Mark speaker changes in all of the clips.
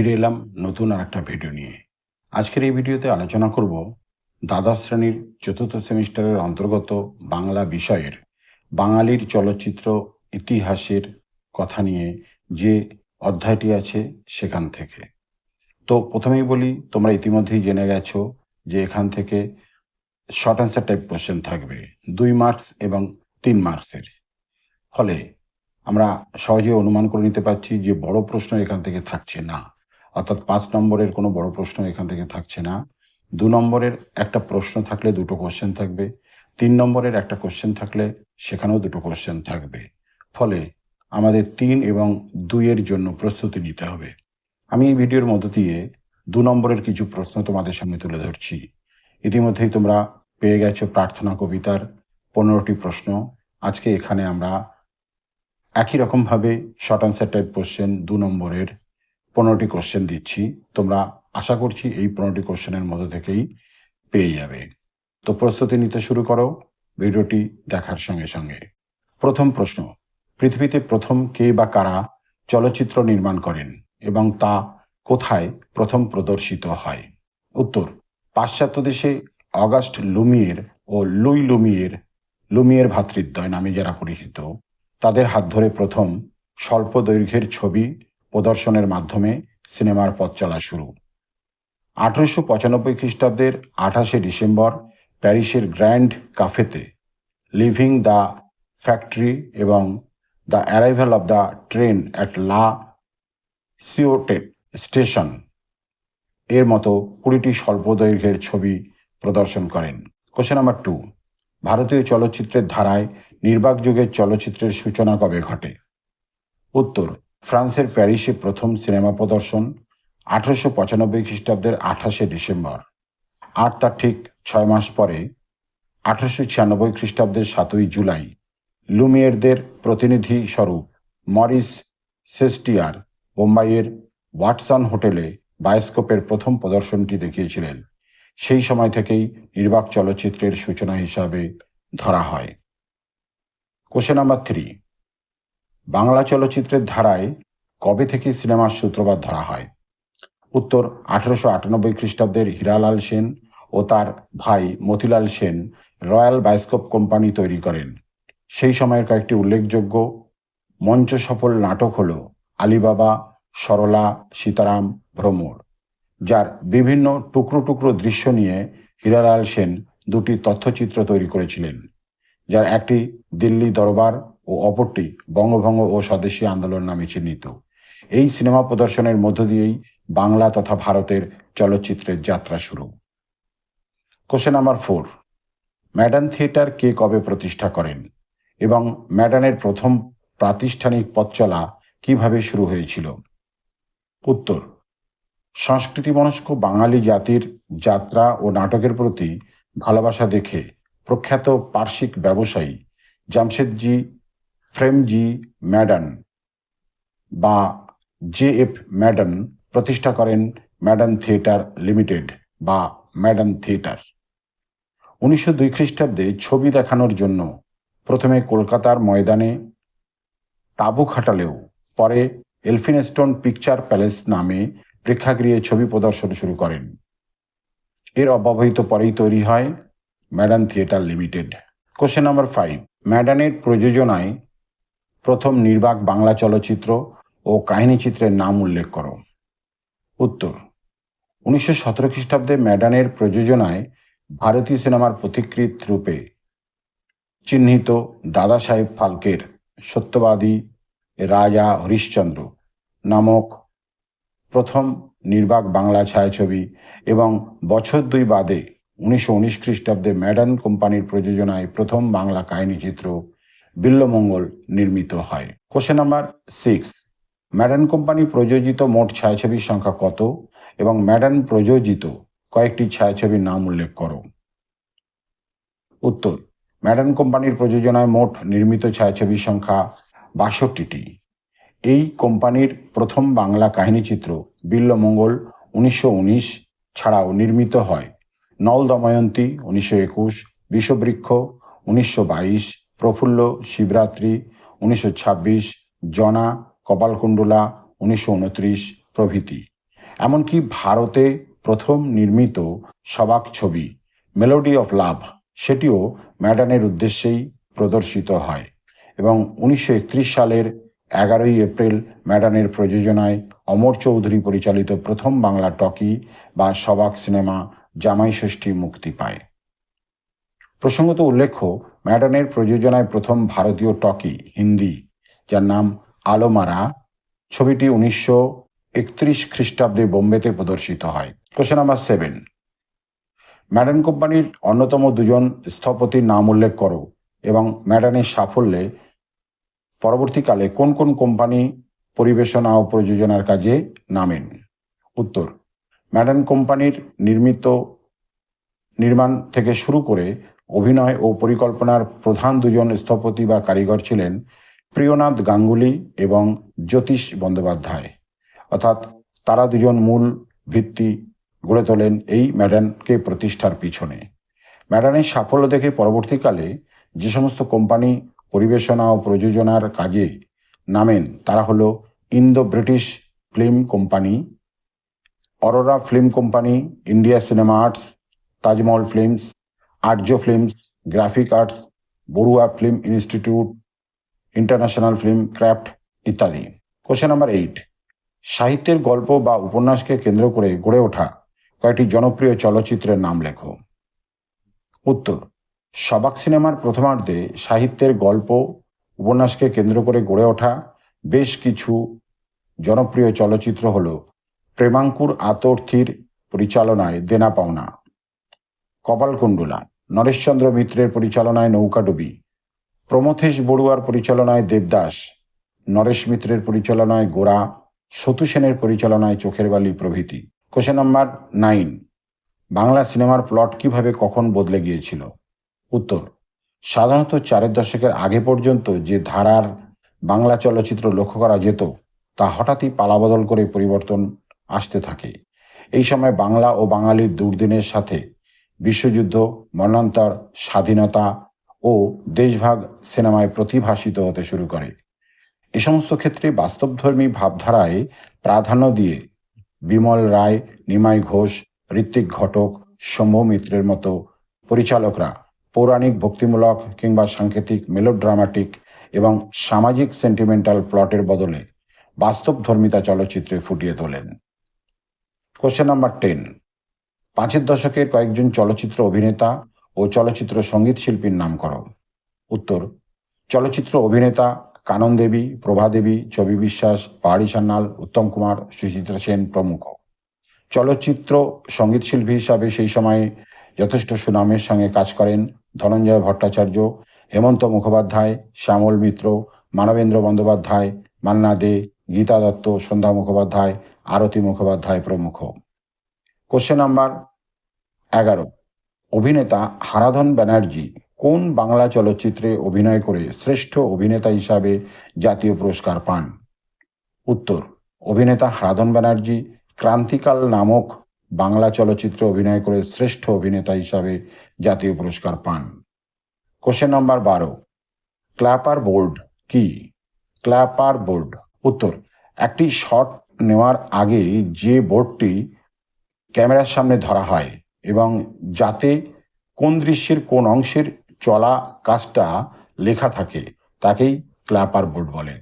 Speaker 1: ফিরে এলাম নতুন আর একটা ভিডিও নিয়ে। আজকের এই ভিডিওতে আলোচনা করব দ্বাদশ শ্রেণির চতুর্থ সেমিস্টারের অন্তর্গত বাংলা বিষয়ের বাঙালির চলচ্চিত্র ইতিহাসের কথা নিয়ে যে অধ্যায়টি আছে সেখান থেকে। তো প্রথমেই বলি, তোমরা ইতিমধ্যেই জেনে গেছো যে এখান থেকে শর্ট অ্যান্সার টাইপ কোশ্চেন থাকবে, দুই মার্কস এবং তিন মার্কসের ফলে আমরা সহজে অনুমান করে নিতে পারছি যে বড় প্রশ্ন এখান থেকে থাকছে না। অর্থাৎ পাঁচ নম্বরের কোনো বড় প্রশ্ন এখান থেকে থাকছে না। দু নম্বরের একটা প্রশ্ন থাকলে দুটো কোশ্চেন থাকবে। তিন নম্বরের একটা কোশ্চেন থাকলে সেখানেও দুটো কোশ্চেন থাকবে। ফলে আমাদের তিন এবং দুইয়ের জন্য প্রস্তুতি নিতে হবে। আমি এই ভিডিওর মধ্য দিয়ে দু নম্বরের কিছু প্রশ্ন তোমাদের সামনে তুলে ধরছি। ইতিমধ্যেই তোমরা পেয়ে গেছো প্রার্থনা কবিতার পনেরোটি প্রশ্ন। আজকে এখানে আমরা একই রকমভাবে শর্ট অ্যান্সার টাইপ কোশ্চেন দু নম্বরের পনেরোটি কোশ্চেন দিচ্ছি। তোমরা আশা করছি এই পনেরোটি কোশ্চেনের মধ্যে থেকেই পেয়ে যাবে। তো প্রস্তুতি নিতে শুরু করো ভিডিওটি দেখার সঙ্গে সঙ্গে। প্রথম প্রশ্ন, পৃথিবীতে প্রথম কে বা কারা চলচ্চিত্র নির্মাণ করেন এবং তা কোথায় প্রথম প্রদর্শিত হয়? উত্তর, পাশ্চাত্য দেশে অগাস্ট লুমিয়ের ও লুই লুমিয়ের লুমিয়ের ভ্রাতৃদ্বয় নামে যারা পরিচিত, তাদের হাত ধরে প্রথম স্বল্প দৈর্ঘ্যের ছবি প্রদর্শনের মাধ্যমে সিনেমার পথ চলা শুরু। আঠারোশো পঁচানব্বই খ্রিস্টাব্দের আঠাশে ডিসেম্বর প্যারিসের গ্র্যান্ড কাফেতে লিভিং দ্য ফ্যাক্টরি এবং the arrival of the train at La Ciotat স্টেশনের মতো কুড়িটি স্বল্প দৈর্ঘ্যের ছবি প্রদর্শন করেন। কোশ্চেন নাম্বার টু, ভারতীয় চলচ্চিত্রের ধারায় নির্বাক যুগের চলচ্চিত্রের সূচনা কবে ঘটে? উত্তর ফ্রান্সের প্যারিসে প্রথম সিনেমা প্রদর্শন আঠারোশো পঁচানব্বই খ্রিস্টাব্দের আঠাশে ডিসেম্বর। আর তার ঠিক ছয় মাস পরে আঠারোশো ছিয়ানব্বই খ্রিস্টাব্দের সাতই জুলাই লুমিয়েরদের প্রতিনিধি স্বরূপ মরিস সেস্টিয়ার বোম্বাইয়ের ওয়াটসন হোটেলে বায়োস্কোপের প্রথম প্রদর্শনটি দেখিয়েছিলেন। সেই সময় থেকেই নির্বাক চলচ্চিত্রের সূচনা হিসাবে ধরা হয়। কোশ্চেন নাম্বার থ্রি বাংলা চলচ্চিত্রের ধারায় কবে থেকে সিনেমার সূত্রপাত ধরা হয়? উত্তর, আঠারোশো আটানব্বই খ্রিস্টাব্দের হীরালাল সেন ও তার ভাই Motilal Sen royal bioscope company তৈরি করেন। সেই সময়ের কয়েকটি উল্লেখযোগ্য মঞ্চ সফল নাটক হল আলিবাবা, সরলা, সীতারাম, ভ্রমর, যার বিভিন্ন টুকরো টুকরো দৃশ্য নিয়ে হীরালাল সেন দুটি তথ্যচিত্র তৈরি করেছিলেন, যার একটি দিল্লি দরবার ও অপরটি বঙ্গভঙ্গ ও স্বদেশী আন্দোলন নামে চিহ্নিত। এই সিনেমা প্রদর্শনের মধ্য দিয়েই বাংলা তথা ভারতের চলচ্চিত্রের যাত্রা শুরু। Question number four. Madan theatre কে কবে প্রতিষ্ঠা করেন? এবং ম্যাডানের প্রথম প্রাতিষ্ঠানিক পথ চলা কীভাবে শুরু হয়েছিল? উত্তর। সংস্কৃতিমনস্ক বাঙালি জাতির যাত্রা ও নাটকের প্রতি ভালোবাসা দেখে প্রখ্যাত পার্শ্বিক ব্যবসায়ী জামশেদজি ফ্রেমজি ম্যাডান বা জে এফ ম্যাডান প্রতিষ্ঠা করেন ম্যাডান থিয়েটার লিমিটেড বা ম্যাডান থিয়েটার। উনিশশো দুই খ্রিস্টাব্দে ছবি দেখানোর জন্য প্রথমে কলকাতার ময়দানে তাঁবু খাটালেও পরে এলফিনস্টোন পিকচার প্যালেস নামে প্রেক্ষাগৃহে ছবি প্রদর্শন শুরু করেন। এর অব্যবহিত পরেই তৈরি হয় Madan theatre limited. Question number five, ম্যাডানের প্রযোজনায় প্রথম নির্বাক বাংলা চলচ্চিত্র ও কাহিনীচিত্রের নাম উল্লেখ করো। উত্তর, উনিশশো সতেরো খ্রিস্টাব্দে ম্যাডানের প্রযোজনায় ভারতীয় সিনেমার পথিকৃত রূপে চিহ্নিত দাদা সাহেব ফালকের সত্যবাদী রাজা হরিশ্চন্দ্র নামক প্রথম নির্বাক বাংলা ছায়াছবি এবং বছর দুই বাদে উনিশশো উনিশ খ্রিস্টাব্দে ম্যাডান কোম্পানির প্রযোজনায় প্রথম বাংলা কাহিনীচিত্র বিল্লমঙ্গল নির্মিত হয়। Question number six Madan company প্রযোজিত মোট ছায়াছবির সংখ্যা কত এবং ম্যাডান প্রযোজিত কয়েকটি ছায়াছবির নাম উল্লেখ করো। উত্তর ম্যাডান কোম্পানির প্রযোজনায় মোট নির্মিত ছায়াছবির সংখ্যা বাষট্টিটি। এই কোম্পানির প্রথম বাংলা কাহিনী কাহিনীচিত্র বিল্লমঙ্গল উনিশশো উনিশ ছাড়াও নির্মিত হয়। নল দময়ন্তী উনিশশো একুশ বিষবৃক্ষ উনিশশো বাইশ প্রফুল্ল শিবরাত্রি উনিশশো ছাব্বিশ, জনা কপালকুণ্ডলা উনিশশো উনত্রিশ প্রভৃতি। এমনকি ভারতে প্রথম নির্মিত সবাক ছবি, মেলোডি অফ লাভ, সেটিও ম্যাডানের উদ্দেশ্যেই প্রদর্শিত হয় এবং উনিশশো একত্রিশ সালের এগারোই এপ্রিল ম্যাডানের প্রযোজনায় অমর চৌধুরী পরিচালিত প্রথম বাংলা টকি বা সবাক সিনেমা জামাই ষষ্ঠী মুক্তি পায়। প্রসঙ্গত উল্লেখ্য ম্যাডানের প্রযোজনায় প্রথম ভারতীয় টকি হিন্দি, যার নাম আলোমারা, ছবিটি উনিশশো একত্রিশ খ্রিস্টাব্দে বোম্বেতে প্রদর্শিত হয়। কোশ্চেন নাম্বার সেভেন ম্যাডান কোম্পানির অন্যতম দুজন স্থপতির নাম উল্লেখ করো এবং ম্যাডানের সাফল্যে পরবর্তীকালে কোন কোন কোম্পানি পরিবেশনা ও প্রযোজনার কাজে নামেন? উত্তর, ম্যাডান কোম্পানির নির্মিত, নির্মাণ থেকে শুরু করে অভিনয় ও পরিকল্পনার প্রধান দুজন স্থপতি বা কারিগর ছিলেন প্রিয়নাথ গাঙ্গুলি এবং জ্যোতিষ বন্দ্যোপাধ্যায়। অর্থাৎ তারা দুজন মূল ভিত্তি গড়ে তোলেন এই ম্যাডানকে প্রতিষ্ঠার পিছনে। ম্যাডানের সাফল্য দেখে পরবর্তীকালে যে সমস্ত কোম্পানি পরিবেশনা ও প্রযোজনার কাজে নামেন, তারা হলো Indo British film company, Aurora film company, India cinema arts, Tajmahal films Arya films graphic arts Barua film institute international film craft ইত্যাদি। কোশ্চেন নাম্বার এইট সাহিত্যের গল্প বা উপন্যাসকে কেন্দ্র করে গড়ে ওঠা কয়েকটি জনপ্রিয় চলচ্চিত্রের নাম লেখো। উত্তর। সবাক সিনেমার প্রথমার্ধে সাহিত্যের গল্প, উপন্যাসকে কেন্দ্র করে গড়ে ওঠা বেশ কিছু জনপ্রিয় চলচ্চিত্র হল প্রেমাঙ্কুর আতর্থীর পরিচালনায় দেনা পাওনা কপালকুণ্ডলা নরেশচন্দ্র মিত্রের পরিচালনায় নৌকাডুবি প্রমথেশ বড়ুয়ার পরিচালনায় দেবদাস। নরেশ মিত্রের পরিচালনায় গোড়া সতু সেনের পরিচালনায় চোখের বালি প্রভৃতি। Question number nine. বাংলা সিনেমার প্লট কীভাবে কখন বদলে গিয়েছিল? উত্তর, সাধারণত চারের দশকের আগে পর্যন্ত যে ধারার বাংলা চলচ্চিত্র লক্ষ্য করা যেত, তা হঠাৎই পালাবদল করে পরিবর্তন আসতে থাকে। এই সময় বাংলা ও বাঙালির দুর্দিনের সাথে বিশ্বযুদ্ধ মন্বন্তর স্বাধীনতা ও দেশভাগ সিনেমায় প্রতিভাসিত হতে শুরু করে। এ সমস্ত ক্ষেত্রে বাস্তবধর্মী ভাবধারায় প্রাধান্য দিয়ে বিমল রায়, নিমাই ঘোষ, ঋত্বিক ঘটক শম্ভ মিত্রের মতো পরিচালকরা পৌরাণিক ভক্তিমূলক কিংবা সাংকেতিক মেলোড্রামাটিক এবং সামাজিক সেন্টিমেন্টাল প্লটের বদলে বাস্তবধর্মিতা চলচ্চিত্রে ফুটিয়ে তোলেন। Question number ten. পাঁচের দশকের কয়েকজন চলচ্চিত্র অভিনেতা ও চলচ্চিত্র সংগীত শিল্পীর নাম করো। উত্তর, চলচ্চিত্র অভিনেতা কানন দেবী, প্রভা দেবী, ছবি বিশ্বাস, পাহাড়ি সান্যাল, উত্তম কুমার, সুচিত্রা সেন প্রমুখ। চলচ্চিত্র সংগীত শিল্পী হিসাবে সেই সময়ে যথেষ্ট সুনামের সঙ্গে কাজ করেন ধনঞ্জয় ভট্টাচার্য, হেমন্ত মুখোপাধ্যায়, শ্যামল মিত্র, মানবেন্দ্র বন্দ্যোপাধ্যায়, মান্না দে, গীতা দত্ত, সন্ধ্যা মুখোপাধ্যায়, আরতি মুখোপাধ্যায় প্রমুখ। কোশ্চেন নাম্বার এগারো। অভিনেতা হারাধন ব্যানার্জি কোন বাংলা চলচ্চিত্রে অভিনয় করে শ্রেষ্ঠ অভিনেতা হিসাবে জাতীয় পুরস্কার পান? উত্তর, অভিনেতা হারাধন ব্যানার্জি ক্রান্তিকাল নামক বাংলা চলচ্চিত্রে অভিনয় করে শ্রেষ্ঠ অভিনেতা হিসাবে জাতীয় পুরস্কার পান। কোশ্চেন নাম্বার বারো ক্ল্যাপার বোর্ড কি? Clapper board. উত্তর, একটি শট নেওয়ার আগে যে বোর্ডটি ক্যামেরার সামনে ধরা হয় এবং যাতে কোন দৃশ্যের কোন অংশের চলা কাজটা লেখা থাকে তাকেই ক্লাপার বোর্ড বলে।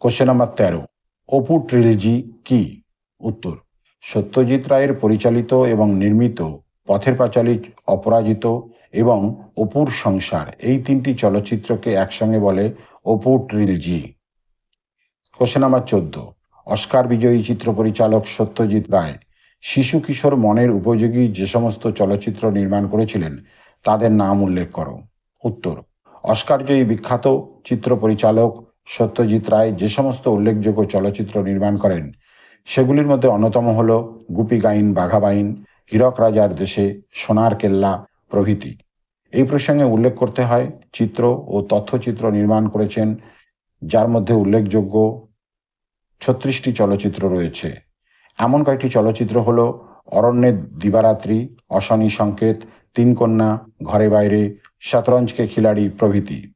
Speaker 1: কোশ্চেন নাম্বার তেরো, অপু ট্রিলজি কি? উত্তর, সত্যজিৎ রায়ের পরিচালিত এবং নির্মিত পথের পাঁচালী অপরাজিত এবং অপুর সংসার, এই তিনটি চলচ্চিত্রকে একসঙ্গে বলে অপু ট্রিলজি। কোশ্চেন নাম্বার চোদ্দ অস্কার বিজয়ী চিত্র পরিচালক সত্যজিৎ রায়। শিশু কিশোর মনের উপযোগী যে সমস্ত চলচ্চিত্র নির্মাণ করেছিলেন, তাদের নাম উল্লেখ করো। উত্তর অস্কারজয়ী বিখ্যাত চিত্র পরিচালক সত্যজিৎ রায় যে সমস্ত উল্লেখযোগ্য চলচ্চিত্র নির্মাণ করেন, সেগুলির মধ্যে অন্যতম হল গুপি গাইন বাঘাবাইন, হীরক রাজার দেশে সোনার কেল্লা প্রভৃতি। এই প্রসঙ্গে উল্লেখ করতে হয়, চিত্র ও তথ্যচিত্র নির্মাণ করেছেন, যার মধ্যে উল্লেখযোগ্য ছত্রিশটি চলচ্চিত্র রয়েছে। এমন কয়েকটি চলচ্চিত্র হল অরণ্যের দিবারাত্রি, অশনি সংকেত, তিন কন্যা, ঘরে বাইরে, শতরঞ্জকে খিলাড়ি প্রভৃতি।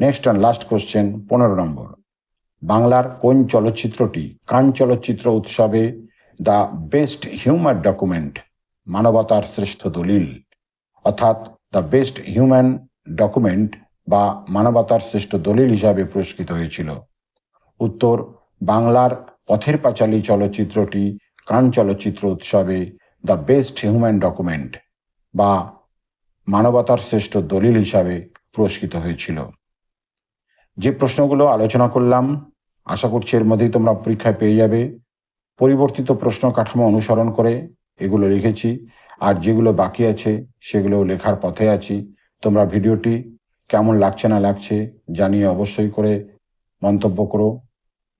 Speaker 1: নেক্সট অ্যান্ড লাস্ট কোশ্চেন পনেরো নম্বর। বাংলার কোন চলচ্চিত্রটি কান চলচ্চিত্র উৎসবে দ্য বেস্ট হিউম্যান ডকুমেন্ট, মানবতার শ্রেষ্ঠ দলিল? অর্থাৎ দ্য বেস্ট হিউম্যান ডকুমেন্ট বা মানবতার শ্রেষ্ঠ দলিল হিসাবে পুরস্কৃত হয়েছিল। উত্তর বাংলার পথের পাঁচালী চলচ্চিত্রটি কান চলচ্চিত্র উৎসবে দ্য বেস্ট হিউম্যান ডকুমেন্ট বা মানবতার শ্রেষ্ঠ দলিল হিসাবে পুরস্কৃত হয়েছিল। যে প্রশ্নগুলো আলোচনা করলাম, আশা করছি এর মধ্যেই তোমরা পরীক্ষায় পেয়ে যাবে। পরিবর্তিত প্রশ্ন কাঠামো অনুসরণ করে এগুলো লিখেছি, আর যেগুলো বাকি আছে সেগুলো লেখার পথে আছি। তোমরা ভিডিওটি কেমন লাগছে না লাগছে জানিয়ে অবশ্যই করে মন্তব্য করো।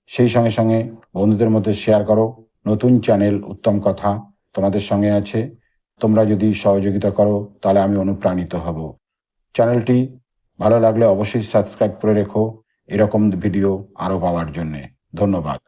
Speaker 1: সেই সঙ্গে সঙ্গে বন্ধুদের মধ্যে শেয়ার করো। নতুন চ্যানেল উত্তম কথা তোমাদের সঙ্গে আছে। তোমরা যদি সহযোগিতা করো, তাহলে আমি অনুপ্রাণিত হব। চ্যানেলটি ভালো লাগলে অবশ্যই সাবস্ক্রাইব করে রেখো। এরকম ভিডিও আরও পাওয়ার জন্যে। ধন্যবাদ।